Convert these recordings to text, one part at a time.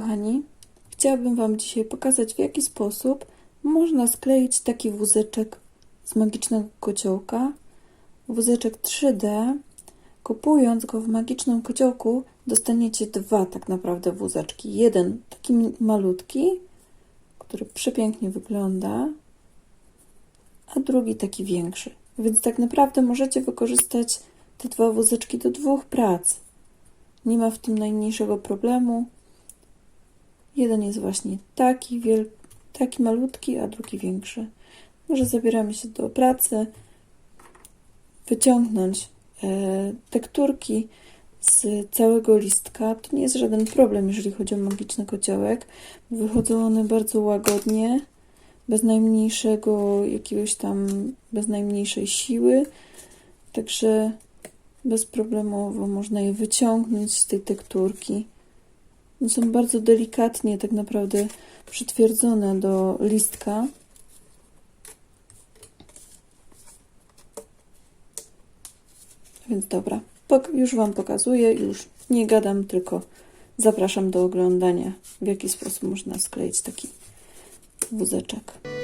kochani, chciałabym Wam dzisiaj pokazać, w jaki sposób można skleić taki wózeczek z magicznego kociołka. Wózeczek 3D. Kupując go w magicznym kociołku, dostaniecie dwa tak naprawdę wózeczki. Jeden taki malutki, który przepięknie wygląda, a drugi taki większy. Więc tak naprawdę możecie wykorzystać te dwa wózeczki do dwóch prac. Nie ma w tym najmniejszego problemu. Jeden jest właśnie taki, taki malutki, a drugi większy. Może zabieramy się do pracy, wyciągnąć e, tekturki z całego listka. To nie jest żaden problem, jeżeli chodzi o magiczny kociołek. Wychodzą one bardzo łagodnie, bez najmniejszego jakiegoś tam, bez najmniejszej siły. Także bezproblemowo można je wyciągnąć z tej tekturki. Są bardzo delikatnie tak naprawdę przytwierdzone do listka. Więc dobra, już Wam pokazuję, już nie gadam, tylko zapraszam do oglądania, w jaki sposób można skleić taki wózeczek.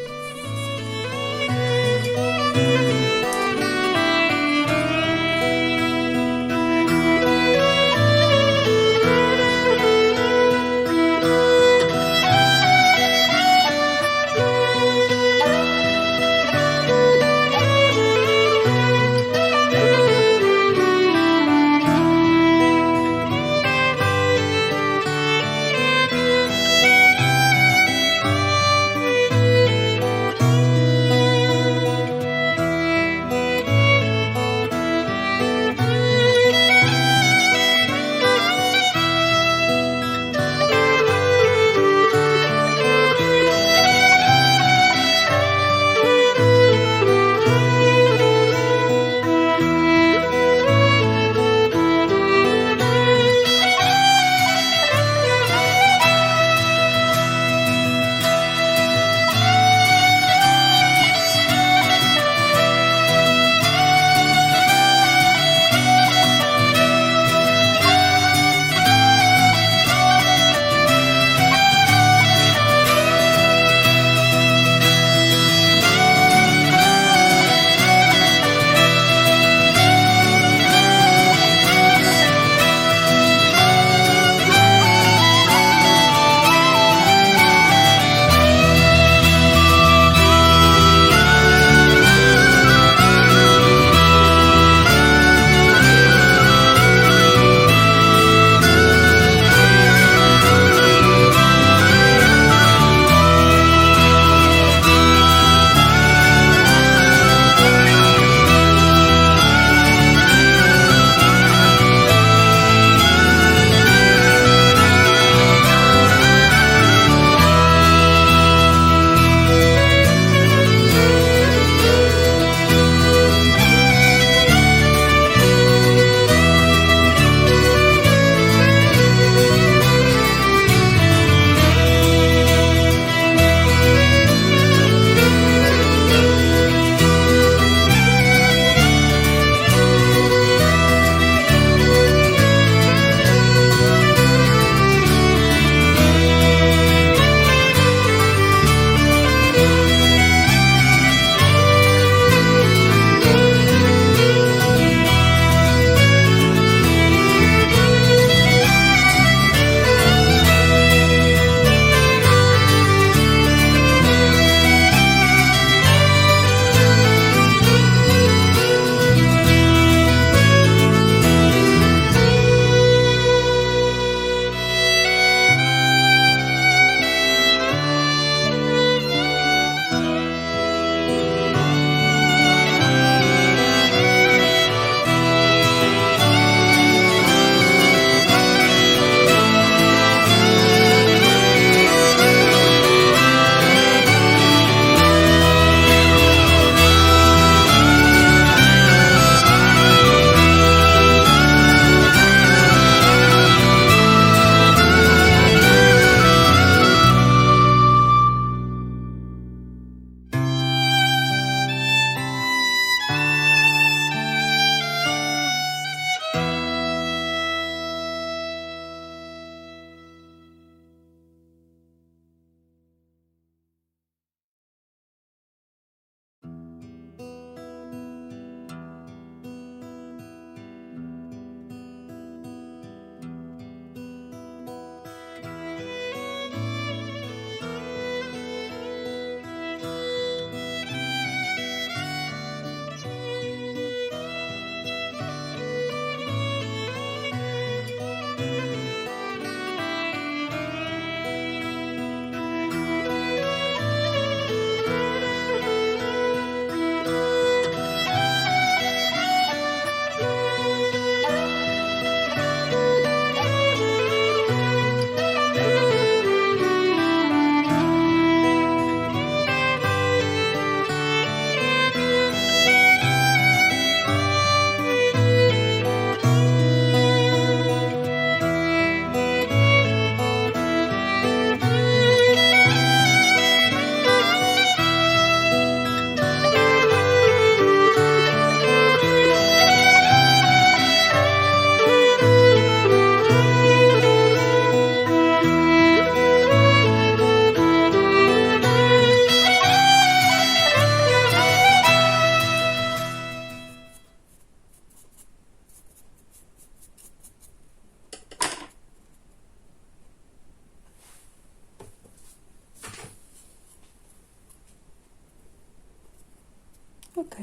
Ok.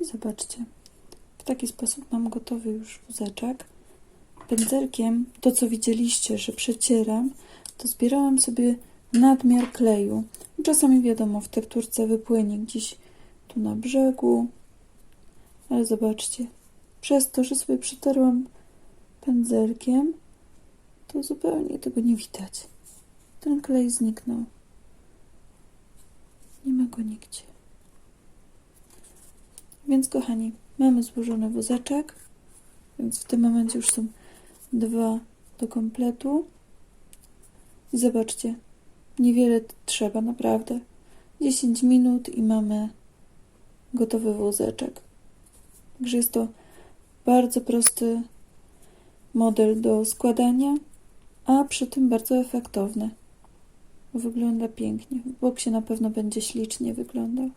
I zobaczcie. W taki sposób mam gotowy już wózeczek. Pędzelkiem, to co widzieliście, że przecieram, to zbierałam sobie nadmiar kleju. Czasami wiadomo, w tekturce wypłynie gdzieś tu na brzegu, ale zobaczcie, przez to, że sobie przetarłam pędzelkiem, to zupełnie tego nie widać. Ten klej zniknął. Nie ma go nigdzie. Więc kochani, mamy złożony wózeczek, więc w tym momencie już są dwa do kompletu. I zobaczcie, niewiele trzeba, naprawdę. 10 minut i mamy gotowy wózeczek. Także jest to bardzo prosty model do składania, a przy tym bardzo efektowny. Wygląda pięknie. W boksie na pewno będzie ślicznie wyglądał.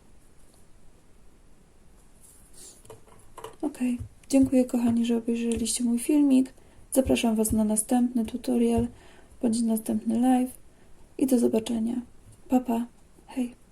Dziękuję kochani, że obejrzeliście mój filmik. Zapraszam Was na następny tutorial bądź następny live i do zobaczenia. Pa, pa. Hej.